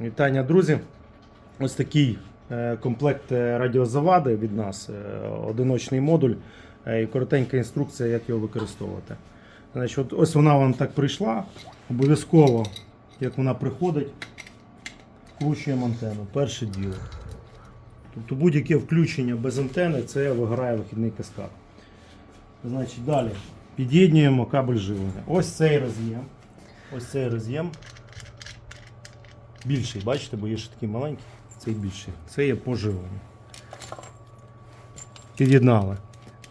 Вітання, друзі. Ось такий е, комплект е, радіозавади від нас, е, одиночний модуль і коротенька інструкція, як його використовувати. Значить, от ось вона вам так прийшла. Обов'язково, як вона приходить, вкручуємо антенну. Перше діло. Тобто будь-яке включення без антени це виграє вихідний каскад. Значить, далі під'єднуємо кабель живлення. Ось цей роз'єм. Ось цей роз'єм. Більший, бачите, бо є ще такий маленький, цей більший. Це є по живленню. Під'єднали.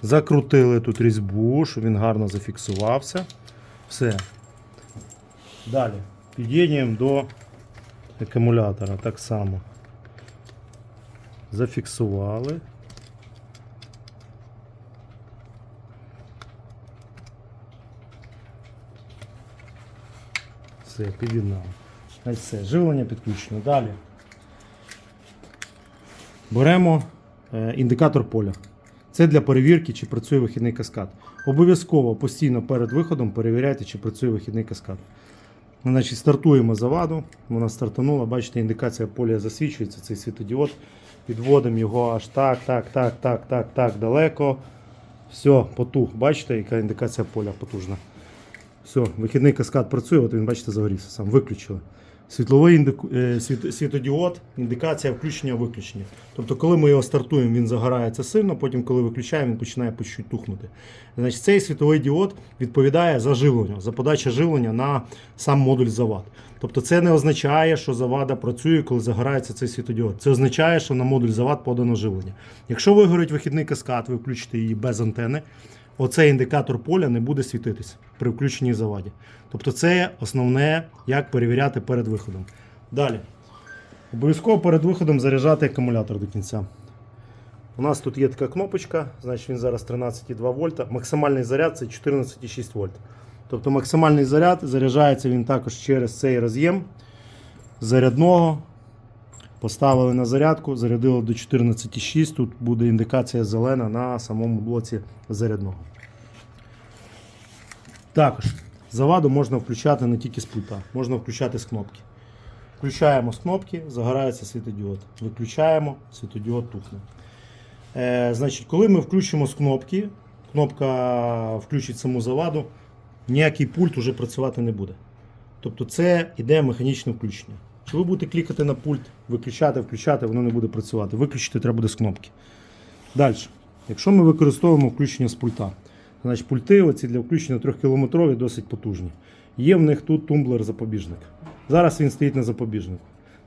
Закрутили тут різьбу, щоб він гарно зафіксувався. Все. Далі. Під'єднуємо до акумулятора так само. Зафіксували. Все, під'єднали. Все, живлення підключено. Далі. Беремо е, індикатор поля. Це для перевірки, чи працює вихідний каскад. Обов'язково постійно перед виходом перевіряйте, чи працює вихідний каскад. Значить, стартуємо заваду. Вона стартанула. Бачите, індикація поля засвічується, цей світодіод. Підводимо його аж так, так, так, так, так, так далеко. Все, потух. Бачите, яка індикація поля потужна. Все, вихідний каскад працює, от він, бачите, загорівся сам. Виключили. Світловий індику... е, світ... світодіод, індикація включення-виключення. Тобто, коли ми його стартуємо, він загорається сильно, потім, коли виключаємо, він починає по чуть тухнути. Значить, цей світловий діод відповідає за живлення, за подачу живлення на сам модуль завад. Тобто, це не означає, що завада працює, коли загорається цей світодіод. Це означає, що на модуль завад подано живлення. Якщо вигорить вихідний каскад, ви включите її без антени, оцей індикатор поля не буде світитися при включенні заваді. Тобто це основне, як перевіряти перед виходом. Далі. Обов'язково перед виходом заряджати акумулятор до кінця. У нас тут є така кнопочка, значить він зараз 13,2 вольта. Максимальний заряд це 14,6 вольт. Тобто максимальний заряд заряджається він також через цей роз'єм зарядного. Поставили на зарядку, зарядили до 14,6. Тут буде індикація зелена на самому блоці зарядного. Також заваду можна включати не тільки з пульта, можна включати з кнопки. Включаємо з кнопки, загорається світодіод. Виключаємо, світодіод тухне. Е, значить, коли ми включимо з кнопки, кнопка включить саму заваду, ніякий пульт уже працювати не буде. Тобто це іде механічне включення. Чи ви будете клікати на пульт, виключати, включати, воно не буде працювати. Виключити треба буде з кнопки. Далі. Якщо ми використовуємо включення з пульта, значить пульти оці для включення 3 кілометрові досить потужні. Є в них тут тумблер-запобіжник. Зараз він стоїть на запобіжнику.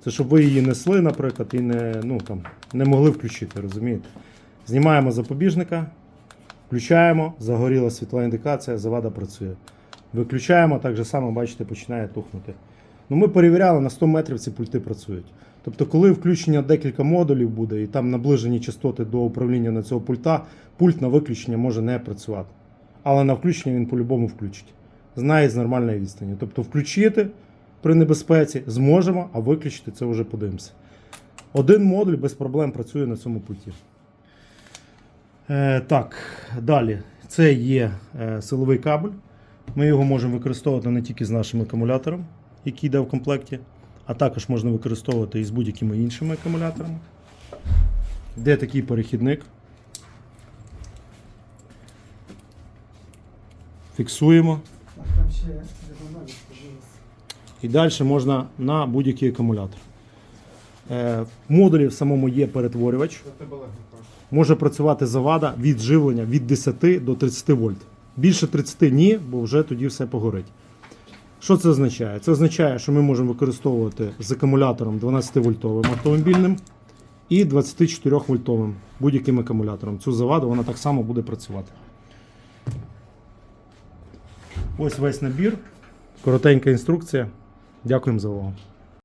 Це щоб ви її несли, наприклад, і не, ну, там, не могли включити, розумієте? Знімаємо запобіжника, включаємо, загоріла світла індикація, завада працює. Виключаємо, так же само, бачите, починає тухнути. Ну, ми перевіряли, на 100 метрів ці пульти працюють. Тобто, коли включення декілька модулів буде і там наближені частоти до управління на цього пульта, пульт на виключення може не працювати. Але на включення він по-любому включить. Знає з нормальної відстані. Тобто включити при небезпеці зможемо, а виключити це вже подивимося. Один модуль без проблем працює на цьому пульті. Е, так, далі. Це є е, силовий кабель. Ми його можемо використовувати не тільки з нашим акумулятором, який йде в комплекті, а також можна використовувати і з будь-якими іншими акумуляторами. Де такий перехідник. Фіксуємо. І далі можна на будь-який акумулятор. Е, В модулі в самому є перетворювач. Може працювати завада від живлення від 10 до 30 вольт. Більше 30 ні, бо вже тоді все погорить. Що це означає? Це означає, що ми можемо використовувати з акумулятором 12-вольтовим автомобільним і 24-вольтовим будь-яким акумулятором. Цю заваду вона так само буде працювати. Ось весь набір. Коротенька інструкція. Дякуємо за увагу.